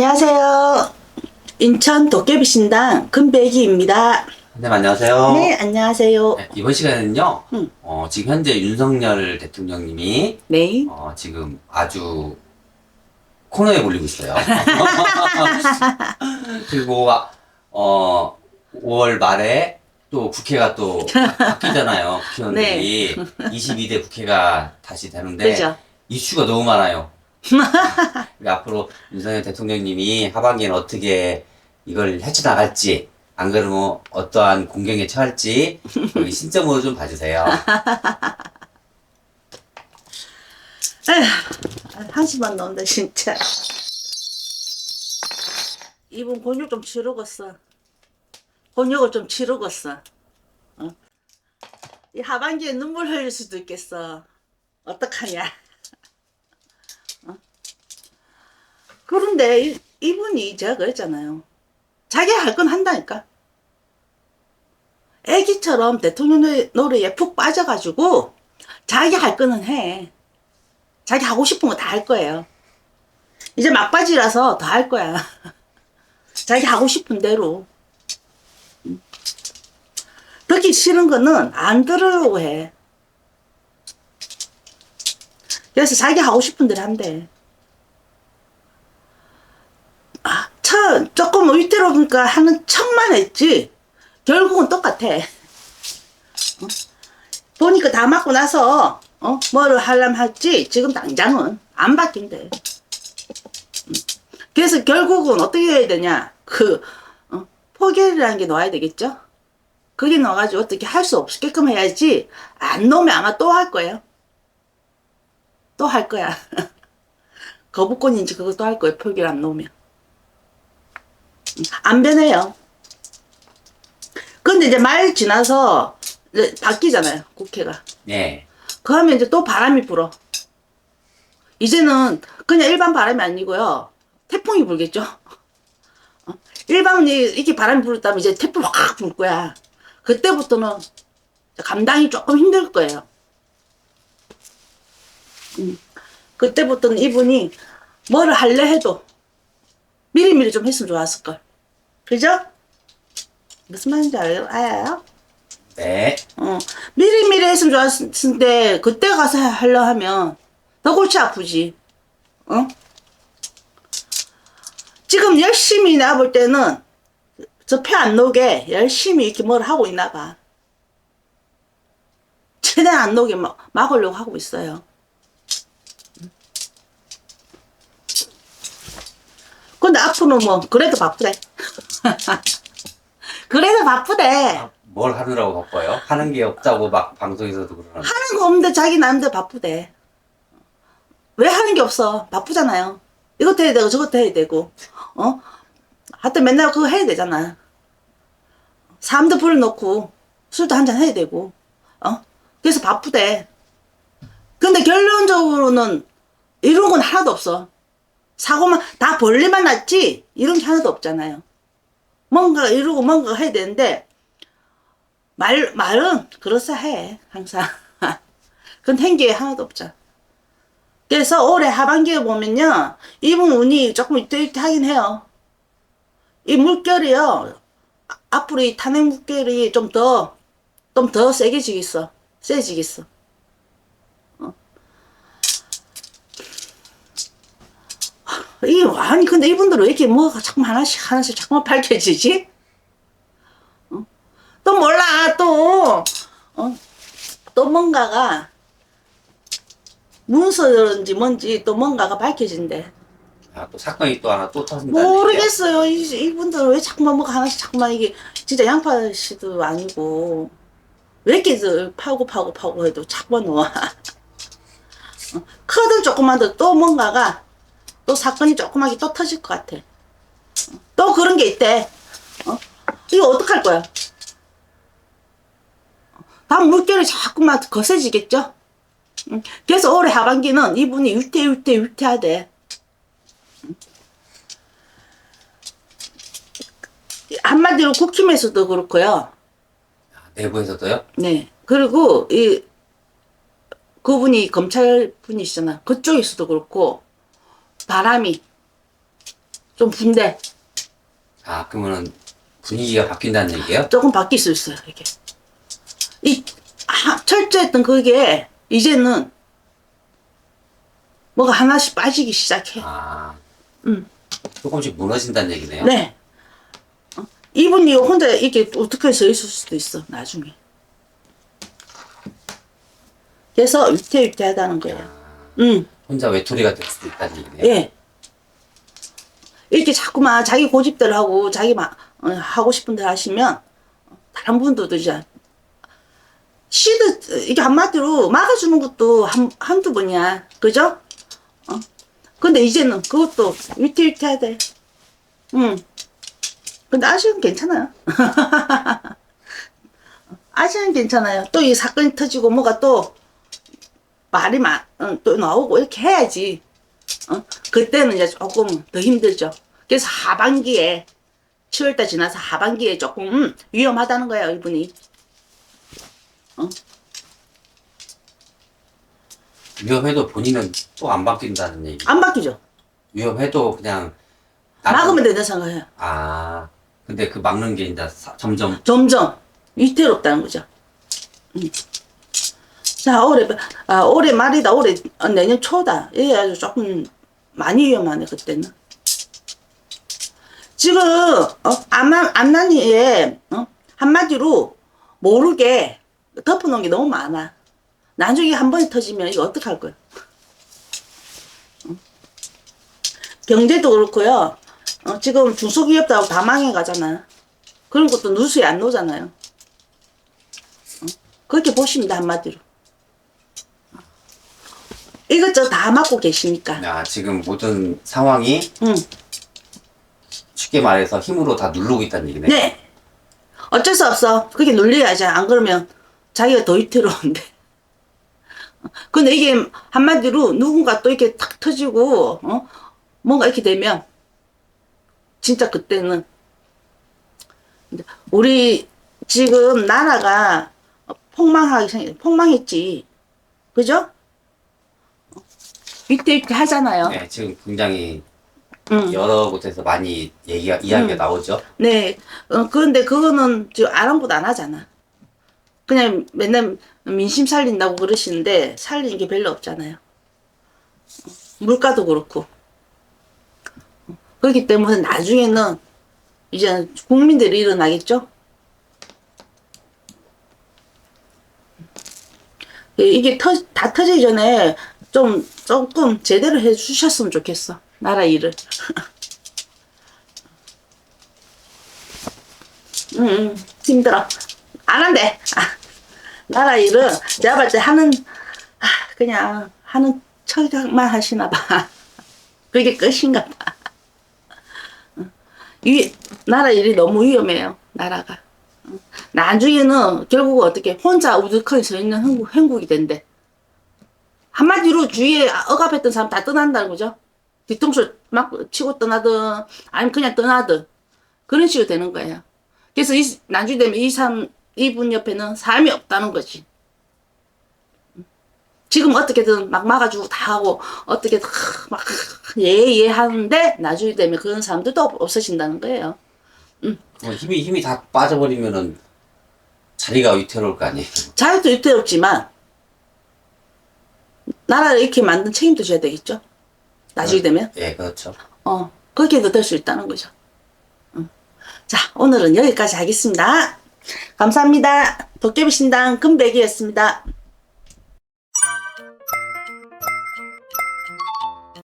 안녕하세요. 인천 도깨비 신당 금배기입니다. 선생님 안녕하세요. 네, 안녕하세요. 네, 이번 시간에는요. 음. 어, 지금 현재 윤석열 대통령님이 네. 어, 지금 아주 코너에 몰리고 있어요. 그리고 어, 5월 말에 또 국회가 또 바- 바뀌잖아요. 국회의원들이 22대 국회가 다시 되는데 네. 그죠? 이슈가 너무 많아요. 그러니까 앞으로 윤석열 대통령님이 하반기에는 어떻게 이걸 헤쳐나갈지, 안 그러면 어떠한 공경에 처할지, 여기 신점으로 좀 봐주세요. 에휴, 한시만 넣는다, 진짜. 이분 곤욕 좀 치르겠어. 곤욕을 좀 치르겠어. 어? 이 하반기에 눈물 흘릴 수도 있겠어. 어떡하냐. 어? 그런데 이, 이분이 제가 그랬잖아요. 자기 할 건 한다니까. 애기처럼 대통령 노래- 노래에 푹 빠져가지고 자기 할 거는 해. 자기 하고 싶은 거 다 할 거예요. 이제 막바지라서 더 할 거야. 자기 하고 싶은 대로. 음. 듣기 싫은 거는 안 들으려고 해. 그래서 자기 하고 싶은 대로 한대. 아, 참, 조금 위태로우니까 하는 척만 했지. 결국은 똑같아. 어? 보니까 다 맞고 나서, 어? 뭐를 하려면 할지, 지금 당장은 안 바뀐대. 음. 그래서 결국은 어떻게 해야 되냐. 그, 어? 포결이라는 게 넣어야 되겠죠? 그게 넣어가지고 어떻게 할 수 없게끔 해야지, 안 넣으면 아마 또 할 거예요. 또 할 거야. 거부권인지 그것도 할 거예요. 표결 안 넣으면. 음, 안 변해요. 근데 이제 말 지나서 이제 바뀌잖아요. 국회가. 네. 그러면 이제 또 바람이 불어. 이제는 그냥 일반 바람이 아니고요. 태풍이 불겠죠. 어? 일반이 이렇게 바람이 불었다면 이제 태풍 확 불 거야. 그때부터는 감당이 조금 힘들 거예요. 음. 그때부터는 이분이 뭐를 할래 해도 미리미리 좀 했으면 좋았을 걸. 그죠? 무슨 말인지 알- 알아요? 네. 어, 미리미리 했으면 좋았을 텐데, 그때 가서 하려 하면 더 골치 아프지. 어? 지금 열심히 내가 볼 때는 저 표 안 녹게 열심히 이렇게 뭘 하고 있나 봐. 최대한 안 녹게 막, 막으려고 하고 있어요. 근데 앞으로 뭐, 그래도 바쁘대. 그래도 바쁘대. 뭘 하느라고 바빠요? 하는 게 없다고 막 방송에서도 그러는데. 하는 거 없는데 자기 나름대로 바쁘대. 왜 하는 게 없어? 바쁘잖아요. 이것도 해야 되고 저것도 해야 되고, 어? 하여튼 맨날 그거 해야 되잖아. 사람도 불러놓고 술도 한잔 해야 되고, 어? 그래서 바쁘대. 근데 결론적으로는 이런 건 하나도 없어. 사고만, 다 벌리만 났지? 이런 게 하나도 없잖아요. 뭔가 이루고 뭔가 해야 되는데, 말, 말은 그럴싸해, 항상. 그건 행기에 하나도 없죠. 그래서 올해 하반기에 보면요, 이분 운이 조금 위태위태하긴 해요. 이 물결이요, 아- 앞으로 이 탄핵 물결이 좀 더, 좀더 세게 지겠어. 세지겠어. 어. 이, 아니, 근데 이분들은 왜 이렇게 뭐가 자꾸 하나씩, 하나씩 자꾸만 밝혀지지? 또 몰라 또 어? 또 뭔가가 문서든지 뭔지 또 뭔가가 밝혀진대 아, 또 사건이 또 하나 또 얘기예요? 모르겠어요 이, 이분들은 왜 자꾸만 뭐가 하나씩 자꾸만 이게 진짜 양파 씨도 아니고 왜 이렇게 저 파고 파고 파고 해도 자꾸만 놓아 어? 커든 조금만 더또 뭔가가 또 사건이 조그맣게 또 터질 것 같아 어? 또 그런 게 있대 어? 이거 어떡할 거야 다음 물결이 자꾸만 거세지겠죠? 응. 그래서 올해 하반기는 이분이 위태하대. 응. 한마디로 국힘에서도 그렇고요. 아, 내부에서도요? 네. 그리고 이 그분이 검찰 분이시잖아. 그쪽에서도 그렇고 바람이 좀 분대. 아, 그러면은 분위기가 바뀐다는 얘기예요? 조금 바뀔 수 있어요, 이게. 이, 하, 철저했던 그게, 이제는, 뭐가 하나씩 빠지기 시작해. 아, 음. 조금씩 무너진다는 얘기네요. 네. 어, 이분이 혼자 이렇게 어떻게 서 있을 수도 있어, 나중에. 그래서 위태위태하다는 거예요. 음, 혼자 외톨이가 될 수도 있다는 얘기네요. 예. 이렇게 자꾸만 자기 고집대로 하고, 자기 막, 어, 하고 싶은 대로 하시면, 다른 분들도 이제, 시드, 이게 한마디로 막아주는 것도 한, 한두 번이야. 그죠? 어? 근데 이제는 그것도 위태위태하대. 응. 근데 아직은 괜찮아요. 아직은 괜찮아요. 또 이 사건이 터지고 뭐가 또 말이 마, 어, 또 나오고 이렇게 해야지. 어? 그때는 이제 조금 더 힘들죠. 그래서 하반기에 7월달 지나서 하반기에 조금 음, 위험하다는 거예요, 이분이. 위험해도 본인은 또 안 바뀐다는 얘기. 안 바뀌죠. 위험해도 그냥 막으면 된다 생각해요. 아, 근데 그 막는 게 이제 사- 점점 점점 위태롭다는 거죠. 음. 자, 올해, 아, 올해 말이다. 올해, 어, 내년 초다. 이게 아주 조금 많이 위험하네, 그때는. 지금, 어, 암난, 암난이에, 어, 한마디로 모르게 덮어놓은 게 너무 많아. 나중에 한 번에 터지면 이거 어떡할 거야? 어? 경제도 그렇고요. 어, 지금 중소기업들하고 다 망해가잖아. 그런 것도 누수에 안 놓잖아요. 어? 그렇게 보십니다, 한마디로. 이것저것 다 맡고 계시니까. 야, 지금 모든 상황이 응. 쉽게 말해서 힘으로 다 누르고 있다는 얘기네. 네. 어쩔 수 없어. 그게 눌려야지. 안 그러면 자기가 더 위태로운데. 근데 이게 한마디로 누군가 또 이렇게 탁 터지고, 어? 뭔가 이렇게 되면, 진짜 그때는, 우리 지금 나라가 폭망하기 생 폭망했지. 그죠? 위태위태 하잖아요. 네, 지금 굉장히 응. 여러 곳에서 많이 얘기가 이야기가 음. 나오죠. 네, 어, 그런데 그거는 지금 아랑곳 안 하잖아. 그냥 맨날 민심 살린다고 그러시는데 살리는 게 별로 없잖아요. 어, 물가도 그렇고. 어, 그렇기 때문에 나중에는 이제 국민들이 일어나겠죠? 예, 이게 터, 다 터지기 전에 좀 조금 제대로 해 주셨으면 좋겠어. 나라 일을. 응, 응, 힘들어. 안 한대. 아, 나라 일은 제가 봤을 때 하는, 아, 그냥 하는 척만 하시나 봐. 그게 끝인가 봐. 응. 이, 나라 일이 너무 위험해요, 나라가. 응. 나중에는 결국 어떻게 혼자 우두커니 서 있는 행국, 행국이 된대. 한마디로 주위에 억압했던 사람 다 떠난다는 거죠. 뒤통수 막 치고 떠나든, 아니면 그냥 떠나든. 그런 식으로 되는 거예요. 그래서 이, 나중에 되면 이 사람, 이분 옆에는 사람이 없다는 거지. 지금 어떻게든 막 막아주고 다 하고, 어떻게 다 막, 예, 예 하는데, 나중에 되면 그런 사람들도 없- 없어진다는 거예요. 어, 힘이 힘이 다 빠져버리면은 자리가 위태로울 거 아니에요. 자유도 위태롭지만, 나라를 이렇게 만든 책임도 져야 되겠죠? 나중에 되면? 예, 그렇죠. 어, 그렇게 도 될 수 있다는 거죠. 응. 자, 오늘은 여기까지 하겠습니다. 감사합니다. 도깨비 신당 금백이었습니다.